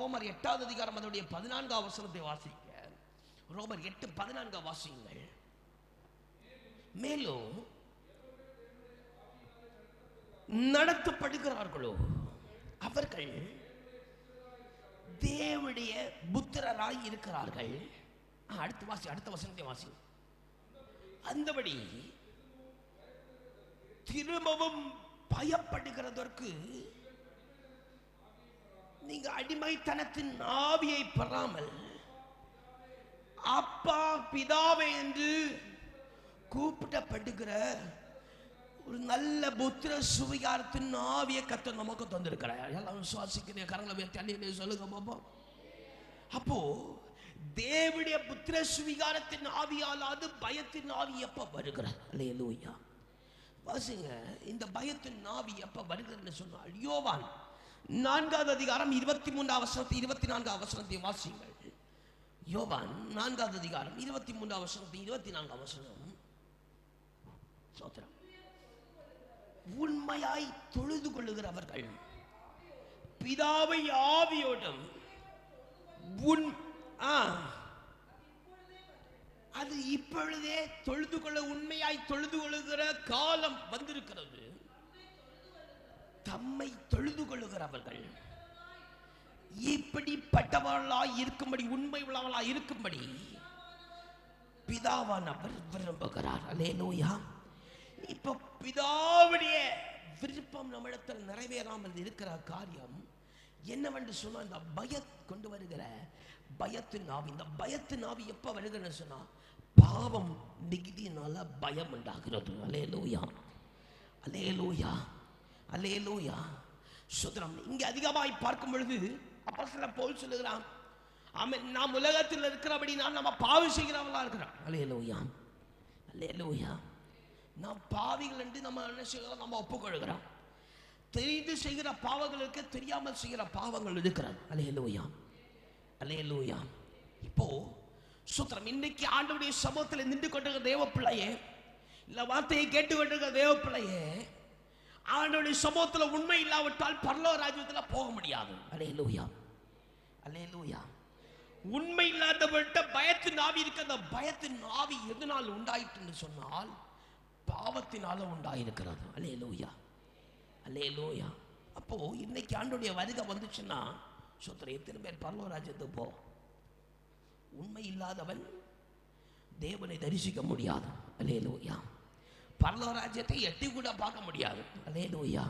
ரோமர் எட்டாவது அதிகாரம் அதனுடைய பதினான்காம் வசனத்தை வாசிக்க ரோமர் எட்டு பதினான்காம் வாசியுங்கள். மேலும் நடத்தப்படுகிறார்களோ அவர்கள் தேவடைய புத்திரராய் இருக்கிறார்கள். அடுத்து அடுத்த வாசி அடுத்த வசனத்தை வாசி. அந்தபடி திரும்பவும் பயப்படுகிறதற்கு நீங்க அடிமைத்தனத்தின் ஆவியை பெறாமல் அப்பா பிதாவை என்று கூப்பிடப்படுகிற ஒரு நல்ல புத்திர சுவிகாரத்தின் ஆவிய கத்த நமக்கு தந்திருக்கிறார். எல்லாம் விசுவாசிக்கிறேன் கரங்களை தண்ணி சொல்லுங்க பாப்போம் அப்போ தேவடைய புத்திர சுவிகாரத்தின் ஆவியாலாது பயத்தின் ஆவி எப்ப வருகிறார் அல்லேலூயா வாசிங்க இந்த பயத்தின் ஆவி எப்ப வருகிறதுன்னு சொன்னால் யோவான் நான்காவது அதிகாரம் இருபத்தி மூன்றாம் வசனத்தை இருபத்தி நான்காம் வசனத்தை வாசிங்கள் யோபான் நான்காவது அதிகாரம் இருபத்தி மூன்றாம் வசனத்தை இருபத்தி நான்காம் வசனம். சோத்திரம். உண்மையாய் தொழுது கொள்ளுகிறவர்கள் பிதாவை ஆவியோடும் உன் ஆ அது இப்பொழுதே தொழுது கொள்ள உண்மையாய் தொழுது கொள்ளுகிற காலம் வந்திருக்கிறது. தம்மை தொழுது கொள்ளுகிறவர்கள். இப்படிப்பட்டவர்களாய் இருக்கும்படி உண்மை உள்ளவர்களாய் இருக்கும்படி பிதாவானவர் விரும்புகிறார். அலே நோயா இப்போ பிதாவுடைய விருப்பம் நம்மிடத்தில் நிறைவேறாமல் இருக்கிற காரியம் என்னவென்று சொன்னால் இந்த பய கொண்டு வருகிற பயத்தின் ஆவி இந்த பயத்தின் ஆவி எப்போ வருகிறன்னு சொன்னால் பாவம் மிகுதியினால பயம் உண்டாகிறது. அலே லோயா அலேயா அல்லே லூயா சுதரம் இங்கே அதிகமாய் பார்க்கும் பொழுது அப்போ சில போல் சொல்லுகிறான் ஆமென் நாம் உலகத்தில் இருக்கிறபடி நான் நம்ம பாவி செய்கிறவங்களா இருக்கிறோம். அல்லே லூயா நாம் பாவிகள் என்று நம்ம என்ன செய்கிறோம்? நம்ம ஒப்புக்கொள்கிறோம். தெரிந்து செய்கிற பாவங்கள் இருக்க தெரியாமல் செய்கிற பாவங்கள் இருக்கிறது. அலேலூயா அலேலூயா இப்போ சுத்திரம் இன்னைக்கு ஆண்டவருடைய சமூகத்தில் நின்று கொண்டிருக்கிற தேவ பிள்ளையே இல்லை வார்த்தையை கேட்டு கொண்டிருக்கிற தேவ பிள்ளையே ஆண்டவருடைய சமூகத்தில் உண்மை இல்லாவிட்டால் பரலோ ராஜ்யத்தில் போக முடியாது. அலேலூயா அலேலூயா உண்மை இல்லாதவர்கிட்ட பயத்தின் ஆவி இருக்க. அந்த பயத்தின் ஆவி எதனால் உண்டாயிட்டுன்னு சொன்னால் பாவத்தினால உண்டாயிருக்கிறது. அலேலூயா அலேலூயா அப்போ இன்னைக்கு ஆண்டுடைய வருகை வந்துச்சுன்னா சுத்திர எத்தனை பேர் பரலோராஜ்யத்துக்கு போ. உண்மை இல்லாதவன் தேவனை தரிசிக்க முடியாது. அலேலூயா பரலோராஜ்யத்தை எட்டி கூட பார்க்க முடியாது. அலேலூயா